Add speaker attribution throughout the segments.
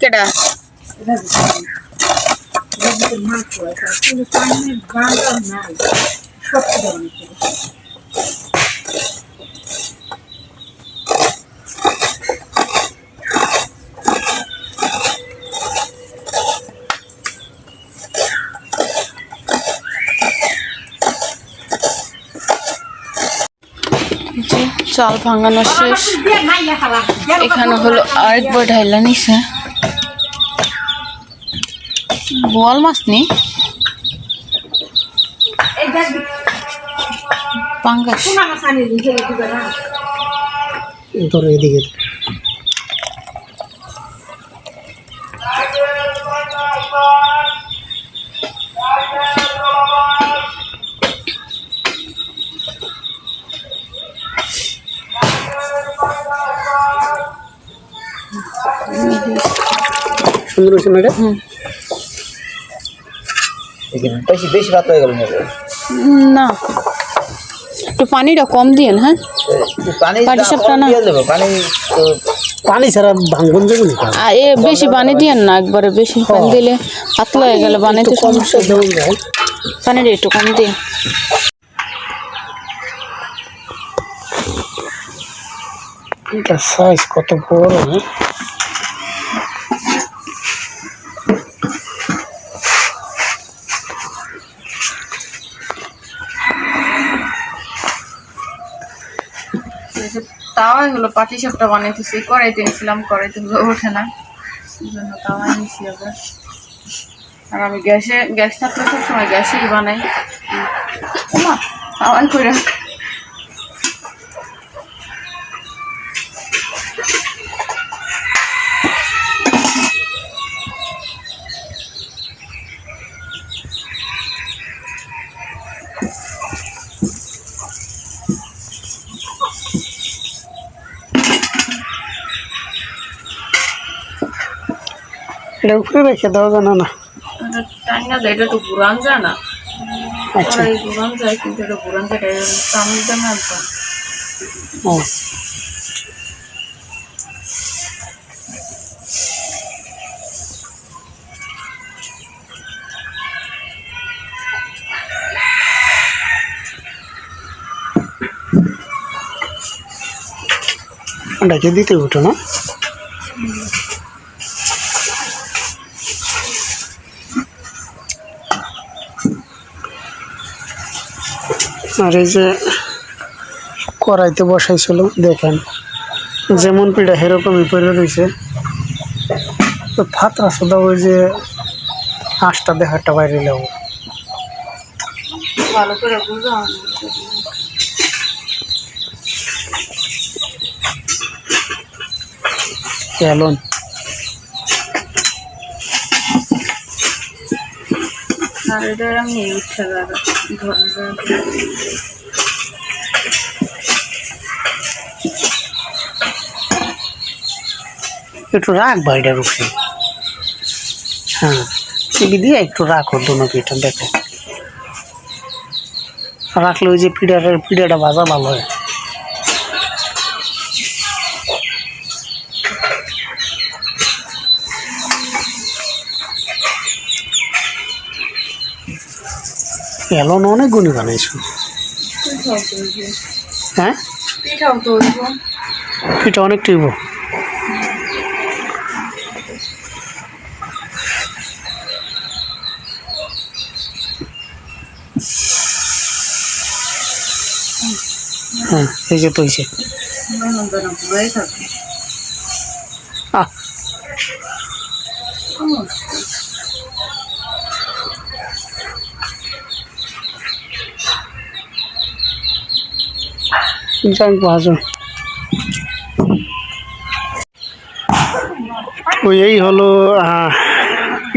Speaker 1: কেডা এই যে চাল ভাঙানো শেষ। এখানে হলো আরেকবার ঢাইলা নিছে। বোয়াল মাছ নি? পাঙ্গাস।
Speaker 2: তোর এদিকে। সুন্দর হয়েছে না এটা
Speaker 3: বেশি বেশি ভাত হয়ে গেল না।
Speaker 1: একটু পানিটা কম দিয়েন হ্যাঁ?
Speaker 3: পানি
Speaker 1: সাপটা না।
Speaker 3: দিয়ে দেবো পানি
Speaker 2: পানি ছাড়া যাবে না
Speaker 1: এ বেশি পানি দিয়েন না একবারে বেশি পানি দিলে পাতলা হয়ে গেলে বানাইতে
Speaker 2: কম
Speaker 1: সমস্যা। পানিটা একটু কম দিন।
Speaker 2: এটা সাইজ কত বড় হ্যাঁ?
Speaker 1: তাওয়াই হলো পাটি সাপটা বানাইতেছি। কড়াইতে নিয়েছিলাম কড়াইতে হলো ওঠে না। জন্য তাওয়াই নিয়েছি আবার। আর আমি গ্যাসে, গ্যাস থাকলে সবসময় গ্যাসেই বানাই। ওমা তাওয়াই করে
Speaker 2: এটা উপরে রেখে দেওয়া জানা না
Speaker 1: টাইনা যায় এটা তো ঘুরান যায় না
Speaker 2: আচ্ছা
Speaker 1: কড়াই ঘুরান যায় কিন্তু এটা ঘুরান যায় এটা চামচ দামে একদম
Speaker 2: ও ডাকে দিতে উঠো না আর এই যে কড়াইতে বসাইছিল দেখেন যেমন পিঠা সেরকমই পড়ে রয়েছে। তো ফাতরা শুধু ওই যে আঁশটা দেখাটা বাইরে লেবো
Speaker 1: ভালো করে
Speaker 2: একটু রাখ বাইরের উপরে। হ্যাঁ টিভি দিয়ে একটু রাখো দুনো পিঠা, দেখো। রাখলে ওই যে পিঠাটার পিঠাটা ভাজা ভালো হয়। এলন অনেক গুণী বানাইছো। হ্যাঁ? পিঠা অনেক টিব হ্যাঁ এই যে
Speaker 1: নন্দন
Speaker 2: ভাজো তো এই হলো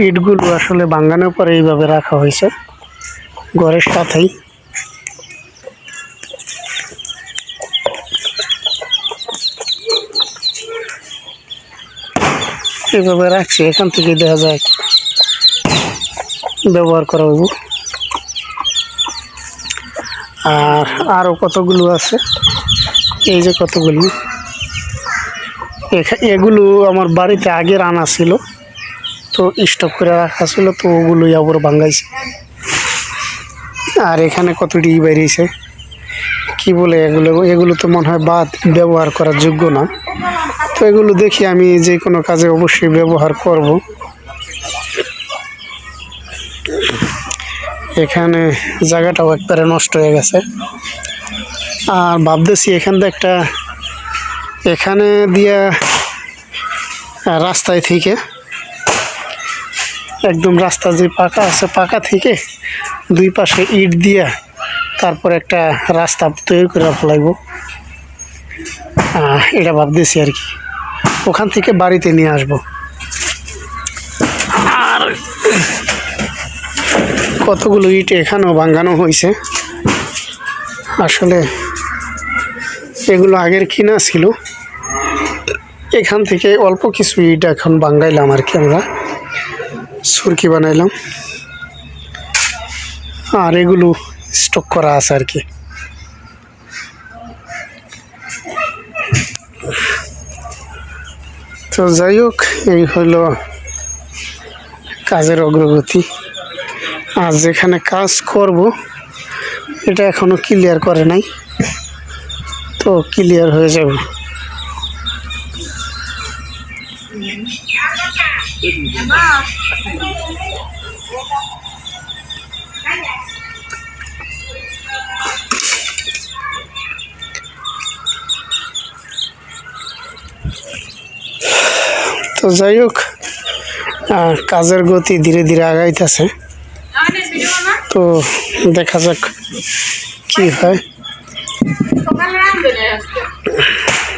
Speaker 2: ইটগুলো আসলে বাঙ্গানোর পরে এইভাবে রাখা হয়েছে, ঘরের সাথেই। এইভাবে রাখছি, এখান থেকে দেখা যায় ব্যবহার করা হইব আর আরও কতগুলো আছে? এই যে কতগুলো? এগুলো আমার বাড়িতে আগের আনা ছিল। তো স্টক করে রাখা ছিল, তো ওগুলোই আবার ভাঙ্গাইছে। আর এখানে কতটি বেরিয়েছে? কি বলে এগুলো? এগুলো তো মনে হয় বাদ ব্যবহার করার যোগ্য না। তো এগুলো দেখি আমি যে কোনো কাজে অবশ্যই ব্যবহার করব। এখানে জায়গাটাও একবারে নষ্ট হয়ে গেছে। আর ভাবতেছি এখান থেকে একটা, এখানে দিয়া রাস্তায় থেকে, একদম রাস্তা যে পাকা আছে, পাকা থেকে দুই পাশে ইট দিয়া তারপর একটা রাস্তা তৈরি করে ফেলাইব এটা ভাবতেছি আর কি। ওখান থেকে বাড়িতে নিয়ে আসব। আর কতগুলো ইট এখানেও ভাঙ্গানো হয়েছে। আসলে এগুলো আগের কিনা ছিল। এখান থেকে অল্প কিছু ইট এখন বাঙ্গাইলাম আর কি আমরা। সুরকি বানাইলাম। আর এগুলো স্টক করা আছে আর কি। তো যাই হোক, এই হলো কাজের অগ্রগতি। আর যেখানে কাজ করব, এটা এখনও ক্লিয়ার করে নাই। তো ক্লিয়ার হয়ে যাবে। তো যাই হোক কাজের গতি ধীরে ধীরে আগাইতেছে। তো দেখা যাক কি হয়।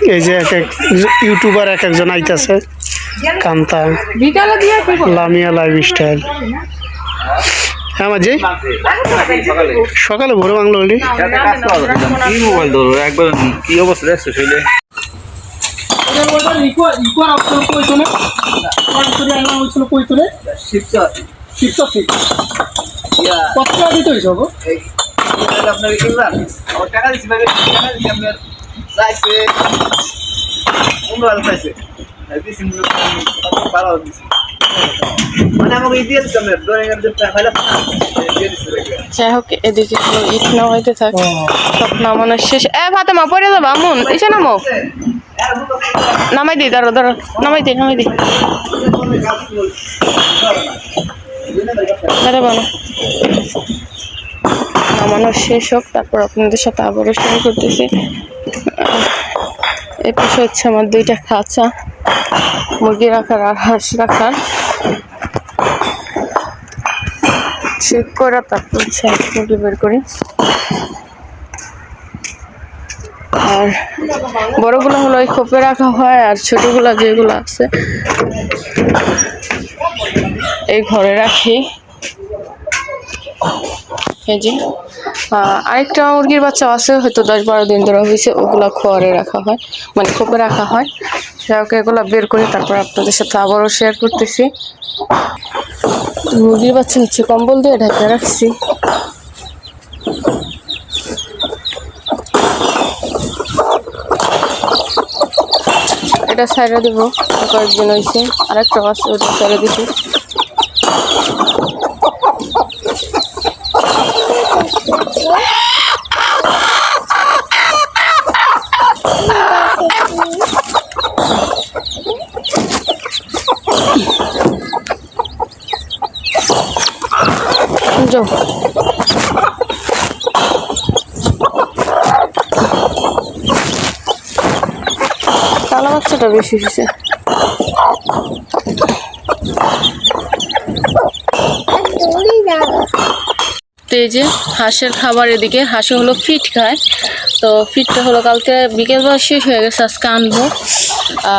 Speaker 2: এই যে এক এক ইউটিউবার এক একজন আইতাছে কান্তা? লামিয়া লাইফ স্টাইল হ্যাঁ মাঝি? সকালে ভোরে বাংলো হলি
Speaker 3: কি মোবাইল ধরো একবার কি অবস্থা? দেখছ শৈলে আপনার কিনলাম আমার টাকা দিচ্ছি ভাই টাকা দিচ্ছি আপনার চাইছে মোবাইল চাইছে। দিচ্ছি মানে আমাকে দিয়ে দিচ্ছি দিচ্ছি
Speaker 1: যাই হোক এদিকে ইট না থাক। সব নামানোর শেষ। এ ফাতেমা পড়ে যাব আমুন। এসে নামো। নামাই দিই দাঁড়ো দাঁড়ো নামাই দিই নামাই দিই দাঁড়া বানো নামানো শেষ হোক, তারপর আপনাদের সাথে আবারও শেয়ার করতেছি। এ পাশে হচ্ছে আমার দুইটা খাঁচা, মুরগি রাখার আর হাঁস রাখার। চেক করে তারপর হচ্ছে মুরগি বের করি। আর বড়গুলো হলো ওই খোপে রাখা হয়, আর ছোটগুলো যেগুলো আছে, এই ঘরে রাখি। এই যে আরেকটা মুরগির বাচ্চা আছে, হয়তো দশ বারো দিন ধরে হয়েছে, ওগুলা খোয়ারে রাখা হয় মানে খোপে রাখা হয়। হোক, এগুলো বের করে, তারপর আপনাদের সাথে আবারও শেয়ার করতেছি। মুরগির বাচ্চা হচ্ছে কম্বল দিয়ে ঢাকা রাখছি। এটা সাইডে দিব, কয়েকদিন হয়েছে আর একটা আছে ওটা সাইডে দিছি। কালো বেশি হয়েছে। তো এই যে হাঁসের খাবার এদিকে হাঁসে হলো ফিট খায়। তো ফিটটা হলো কালকে বিকেলবেলা শেষ হয়ে গেছে, আজকে আনব।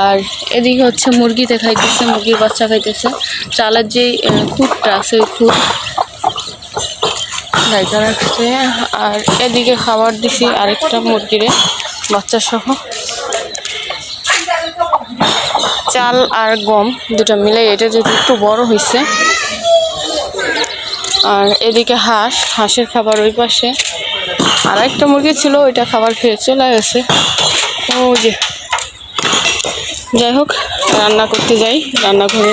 Speaker 1: আর এদিকে হচ্ছে মুরগিতে খাইতেছে, মুরগির বাচ্চা খাইতেছে। চালের যেই খুঁটটা আছে, ওই খুঁট রাখছে। আর এদিকে খাবার দিছি আরেকটা মুরগিরে বাচ্চা সহ চাল আর গম দুটো মিলে এটা যেহেতু একটু বড় হয়েছে আর এদিকে হাঁস, হাঁসের খাবার ওই পাশে। আর একটা মুরগি ছিল, ওইটা খাবার খেয়ে চলে গেছে। ও যে, যাই হোক, রান্না করতে যাই, রান্নাঘরে